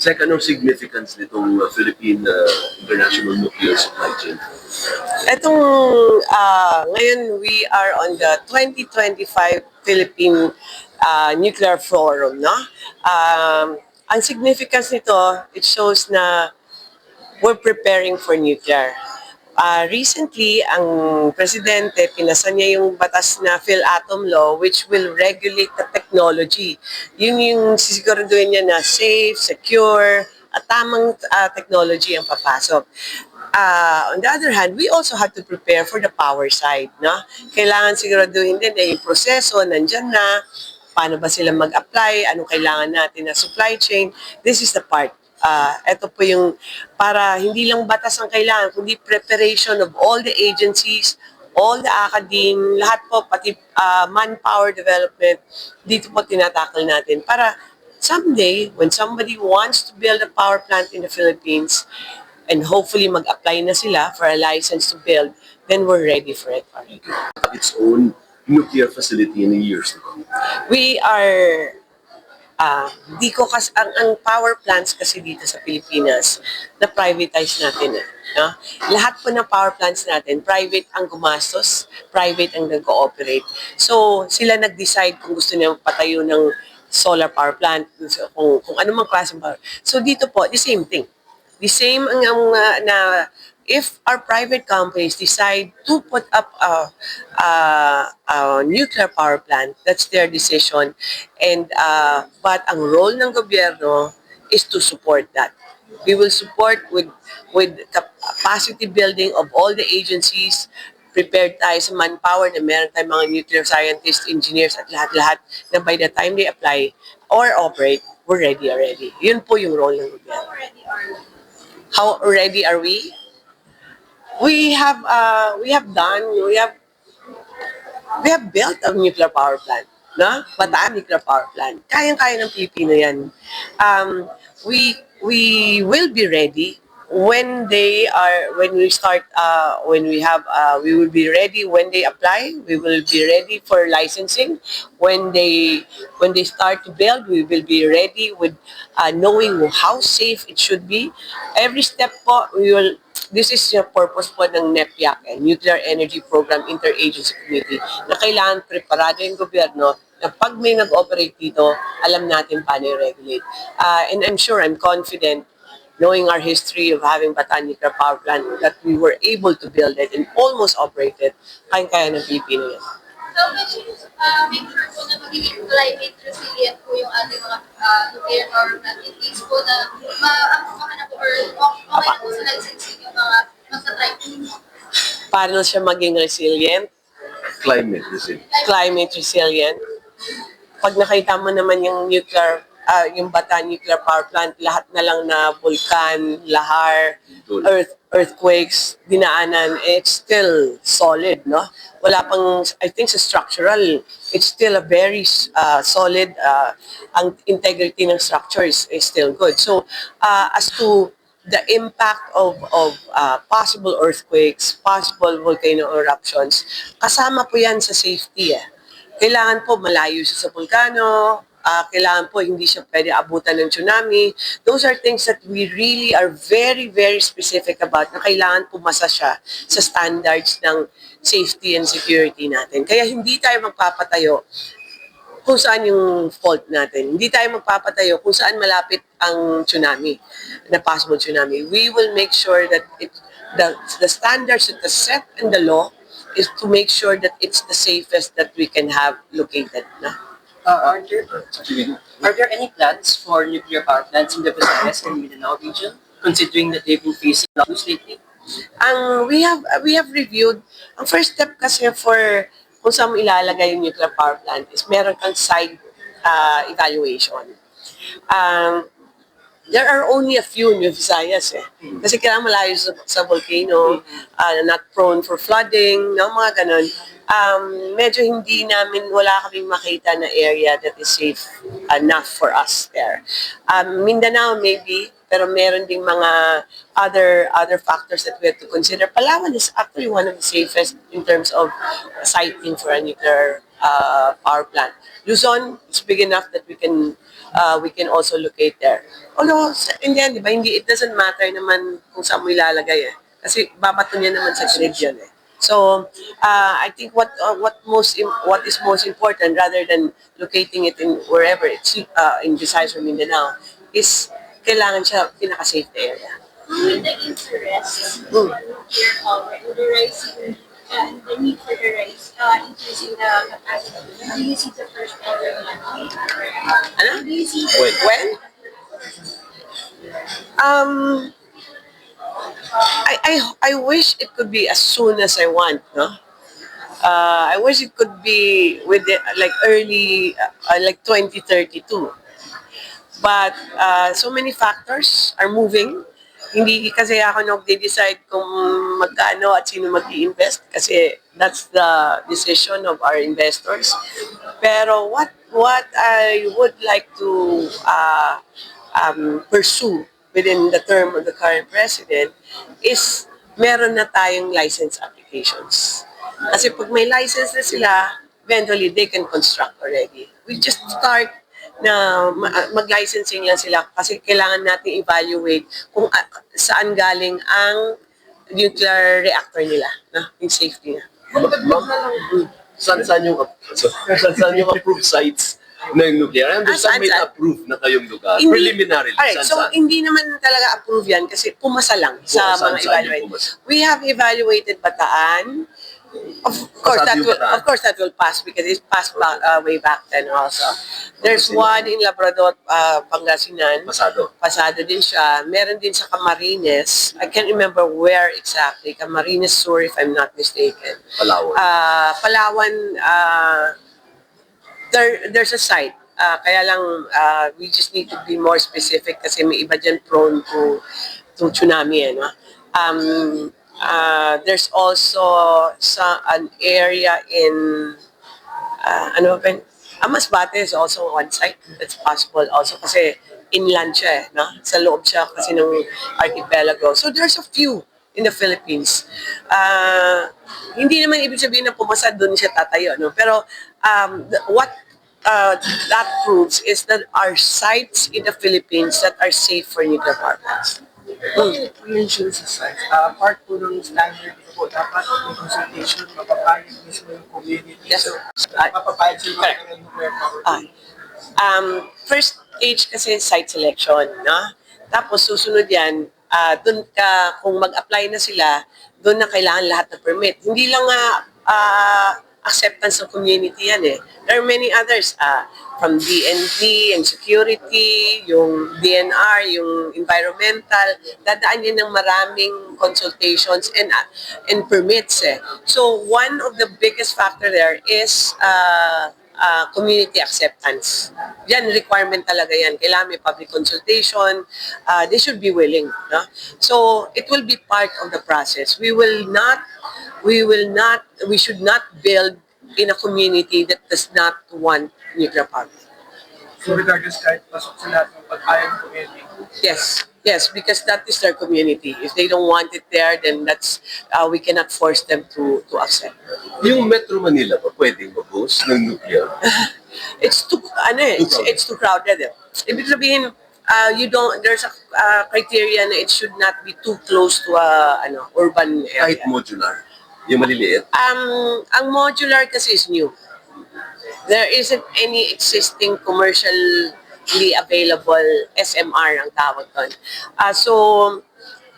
Second, anong significance nitong uh, Philippine uh, International Nuclear Supply Chain? Etong ah, ngayon we are on the 2025 Philippine ah, Nuclear Forum, no? Um, ang significance nito, it shows na we're preparing for nuclear. Ah, recently, ang presidente, pinasa niya yung batas na PhilAtom Law which will regulate the technology. Yun yung sisiguraduhin niya na safe, secure, at tamang ah, technology ang papasok. Ah, on the other hand, we also have to prepare for the power side, no? Kailangan siguraduhin din na yung proseso nandyan na, paano ba sila mag-apply, anong kailangan natin na supply chain. This is the part. Ah, ito po yung para hindi lang batas ang kailangan, kundi preparation of all the agencies, all the academe, lahat po, pati ah, manpower development, dito po tinatakal natin para someday, when somebody wants to build a power plant in the Philippines, and hopefully mag-apply na sila for a license to build, then we're ready for it. Its own nuclear facility in the years to come. We are ah di ko kas ang, ang power plants kasi dito sa Pilipinas na privatize natin eh, no? Lahat po ng power plants natin private ang gumastos, private ang nag-ooperate. So sila nag-decide kung gusto nilang patayo ng solar power plant, kung, kung ano mang klaseng power. So dito po, the same thing. The same ang, ang uh, na if our private companies decide to put up a, a, a nuclear power plant, that's their decision. And uh, but ang role ng gobyerno is to support that. We will support with with capacity building of all the agencies, prepared tayo sa manpower na meron tayong mga nuclear scientists, engineers at lahat-lahat na by the time they apply or operate, we're ready already. Yun po yung role ng gobyerno. How ready are we? We have uh, we have done we have we have built a nuclear power plant, no? Bataan nuclear power plant. Kayang-kaya ng Pilipino 'yan. Um, we we will be ready when they are when we start uh, when we have uh, we will be ready when they apply we will be ready for licensing when they when they start to build we will be ready with uh, knowing how safe it should be every step we will this is yung purpose po ng NEPIAC, eh, Nuclear Energy Program Interagency Committee, na kailangan preparado yung gobyerno na pag may nag-operate dito, alam natin paano i-regulate. Uh, and I'm sure, I'm confident, knowing our history of having Batan Nuclear Power Plant, that we were able to build it and almost operate it, kayang-kaya ng Pilipino yan. So, make sure, uh, make sure po na magiging climate resilient po yung ating mga uh, nuclear power plant in case po na ma-apukahan na po or okay na po sa licensing yung mga magsa-try po. Paano siya maging resilient, Climate, it? climate resilient. Pag nakita mo naman yung nuclear, ah, yung Batan Nuclear Power Plant, lahat na lang na vulkan, lahar, earth, earthquakes, dinaanan, eh, it's still solid, no? Wala pang, I think sa structural, it's still a very uh, solid, uh, ang integrity ng structure is, is still good. So, uh, as to the impact of of uh, possible earthquakes, possible volcano eruptions, kasama po yan sa safety eh. Kailangan po malayo siya sa vulkano, ah, kailangan po hindi siya pwede abutan ng tsunami. Those are things that we really are very, very specific about na kailangan pumasa siya sa standards ng safety and security natin. Kaya hindi tayo magpapatayo kung saan yung fault natin. Hindi tayo magpapatayo kung saan malapit ang tsunami, na possible tsunami. We will make sure that it, the, the standards that are set in the law is to make sure that it's the safest that we can have located. Na? Uh, are there are there any plans for nuclear power plants in the Visayas and Mindanao region, considering that they've been facing lockdowns lately? Ang we have we have reviewed, ang first step kasi for kung saan mo ilalagay yung nuclear power plant is meron kang side uh, evaluation. Um, there are only a few in Visayas eh. Kasi kailangan malayo sa, sa volcano, uh, not prone for flooding, no, mga ganun. Um, medyo hindi namin, wala kaming makita na area that is safe enough for us there. Um, Mindanao maybe, pero meron ding mga other other factors that we have to consider. Palawan is actually one of the safest in terms of siting for a nuclear uh, power plant. Luzon is big enough that we can uh, we can also locate there. Although, in the end, di ba, hindi, it doesn't matter naman kung saan mo ilalagay eh. Kasi babato niya naman sa grid yan eh. So, uh, I think what uh, what most what is most important rather than locating it in wherever it's uh, in Visayas or Mindanao is kailangan siya pinaka-safe na area. With the interest Mm. on nuclear power and the rising and the need for the rise, uh, increasing the capacity, do you see the first order of Ano? Do you see When? When? Um, I, I, I wish it could be as soon as I want, no? Uh, I wish it could be with the, like early, uh, like 2032. But uh, so many factors are moving. Hindi kasi ako nag-decide kung magkano at sino mag invest kasi that's the decision of our investors. Pero what what I would like to uh, um, pursue within the term of the current president is meron na tayong license applications. Kasi pag may license na sila, eventually they can construct already. We just start na ma- mag-licensing lang sila kasi kailangan natin evaluate kung ah, saan galing ang nuclear reactor nila, na, yung safety Ma'am, saan saan yung, saan saan yung approved sites ng nuclear? I Ah, saan, understand may saan? na-approve na kayong lugar. Hindi- Preliminary. Alright, Saan so saan? hindi naman talaga approve yan kasi pumasa lang sa saan- mga evaluate. pumasa? We have evaluated Bataan. Of course, that will, of course that will pass because it passed back, uh, way back then also. There's one in Labrador, uh, Pangasinan. Pasado. Pasado din siya. Meron din sa Camarines. I can't remember where exactly. Camarines Sur, if I'm not mistaken. Palawan. Ah, Palawan, ah, there, there's a site. Ah, kaya lang, ah, we just need to be more specific kasi may iba dyan prone to, to tsunami. Eh, no? Um, ah, there's also sa, an area in, ah, ano ba, yun? ah, Masbate is also one site. That's possible also kasi inland siya eh, no? Sa loob siya kasi ng archipelago. So there's a few in the Philippines. Ah, hindi naman ibig sabihin na pumasa doon siya tatayo, no? Pero um, what uh, that proves is that our sites in the Philippines that are safe for nuclear power plants. You mentioned sa size, uh, part po ng standard po, dapat may consultation, mapapayag mismo yung community. Yes. So, Ah, mapapayag correct. mga power. Ah, um, first stage kasi site selection, no? Tapos susunod yan, ah doon ka, kung mag-apply na sila, doon na kailangan lahat ng permit. Hindi lang nga ah, acceptance ng community yan eh. There are many others, ah, from DND and security, yung DNR, yung environmental, dadaan yan ng maraming consultations and ah, and permits eh. So one of the biggest factor there is uh, uh, community acceptance. Yan, requirement talaga yan. Kailangan may public consultation. Uh, they should be willing. No? So, it will be part of the process. We will not, we will not, we should not build in a community that does not want nuclear power. So regardless kahit pasok sa lahat ng pagpayag ng community. Yes, yes, because that is their community. If they don't want it there, then that's, uh, we cannot force them to, to accept. Yung Metro Manila ba pwedeng mag-host ng nuclear? it's too ano eh, it's, Too crowded. it's too crowded. Eh. Ibig sabihin, uh, you don't there's a uh, criteria na it should not be too close to a ano urban area. Kahit modular. Yung maliliit. Um, ang modular kasi is new. There isn't any existing commercially available SMR ang tawag doon. Ah, so,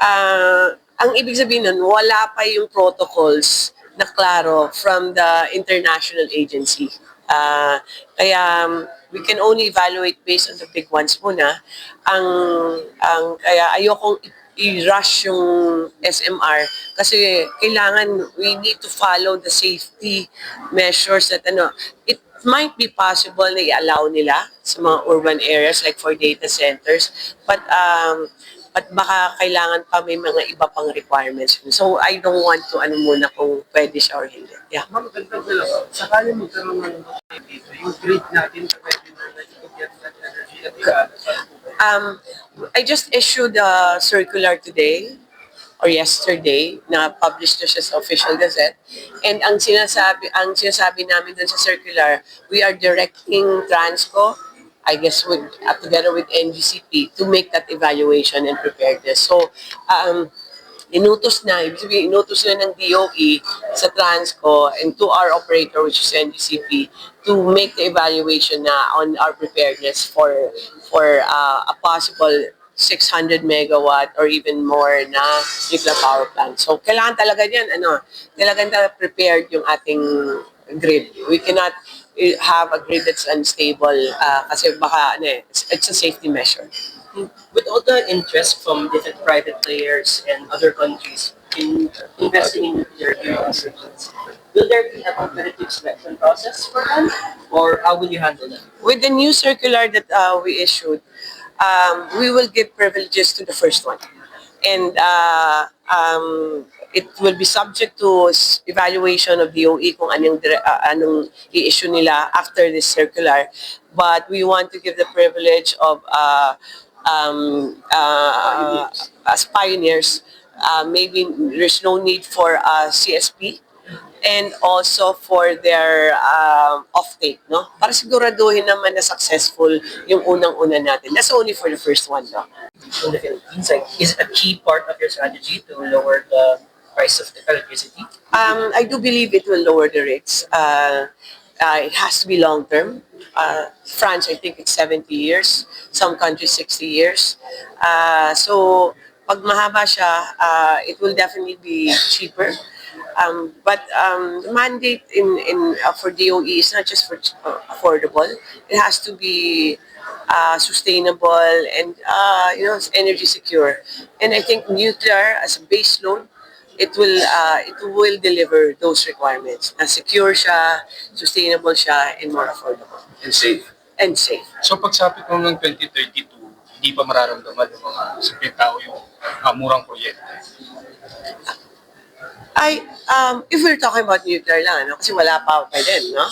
ah, ang ibig sabihin nun, wala pa yung protocols na klaro from the international agency. Ah, kaya um, we can only evaluate based on the big ones muna. Ang, ang, kaya ayokong i-rush yung SMR kasi kailangan we need to follow the safety measures that ano it might be possible na i-allow nila sa mga urban areas like for data centers but um but baka kailangan pa may mga iba pang requirements. So I don't want to ano muna kung pwede siya or hindi. Yeah. Ma'am, dagdag ko lang. Sakali magkaroon ng yung grid natin, pwede na Um, I just issued a circular today or yesterday na published na siya sa official gazette. And ang sinasabi, ang sinasabi namin dun sa circular, we are directing Transco I guess with uh, together with NGCP to make that evaluation and preparedness. So um, inutos na, ibig sabihin, inutos na ng DOE sa Transco and to our operator which is NGCP to make the evaluation na on our preparedness for for uh, a possible 600 megawatt or even more na nuclear power plant. So, kailangan talaga yan, ano, kailangan talaga prepared yung ating grid. We cannot eh, have a grid that's unstable uh, kasi baka, ano eh, it's, it's a safety measure. With all the interest from different private players and other countries in investing in nuclear facilities, will there be a competitive selection process for them? Or how will you handle that? With the new circular that uh, we issued, um, we will give privileges to the first one. And uh, um, it will be subject to evaluation of DOE kung anong, uh, anong i-issue nila after this circular. But we want to give the privilege of uh, um, uh, as pioneers, uh, maybe there's no need for a CSP and also for their um, offtake, no? Para siguraduhin naman na successful yung unang-una natin. That's only for the first one, no? in the Philippines? Like, is it a key part of your strategy to lower the price of the electricity? Um, I do believe it will lower the rates. Uh, uh, it has to be long term. Uh, France, I think it's 70 years. Some countries, 60 years. Uh, so, pag mahaba siya, uh, it will definitely be cheaper. Um, but um, the mandate in, in uh, for DOE is not just for uh, affordable. It has to be uh, sustainable and uh, you know energy secure. And I think nuclear as a base load it will uh, it will deliver those requirements. Na secure siya, sustainable siya, and more affordable And safe. and safe. So pagsapit mo ng 2032, hindi pa mararamdaman ng mga simpleng tao yung ah, murang kuryente. I, um, if we're talking about nuclear lang, ano, kasi wala pa pa din, no?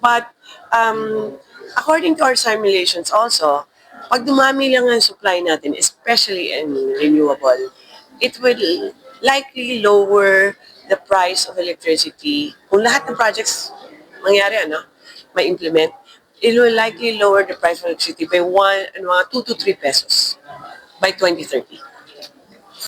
But, um, according to our simulations also, pag dumami lang ang supply natin, especially in renewable, it will likely lower the price of electricity. Kung lahat ng projects mangyari, ano, may implement, it will likely lower the price of electricity by one, ano, mga 2 to 3 pesos by 2030.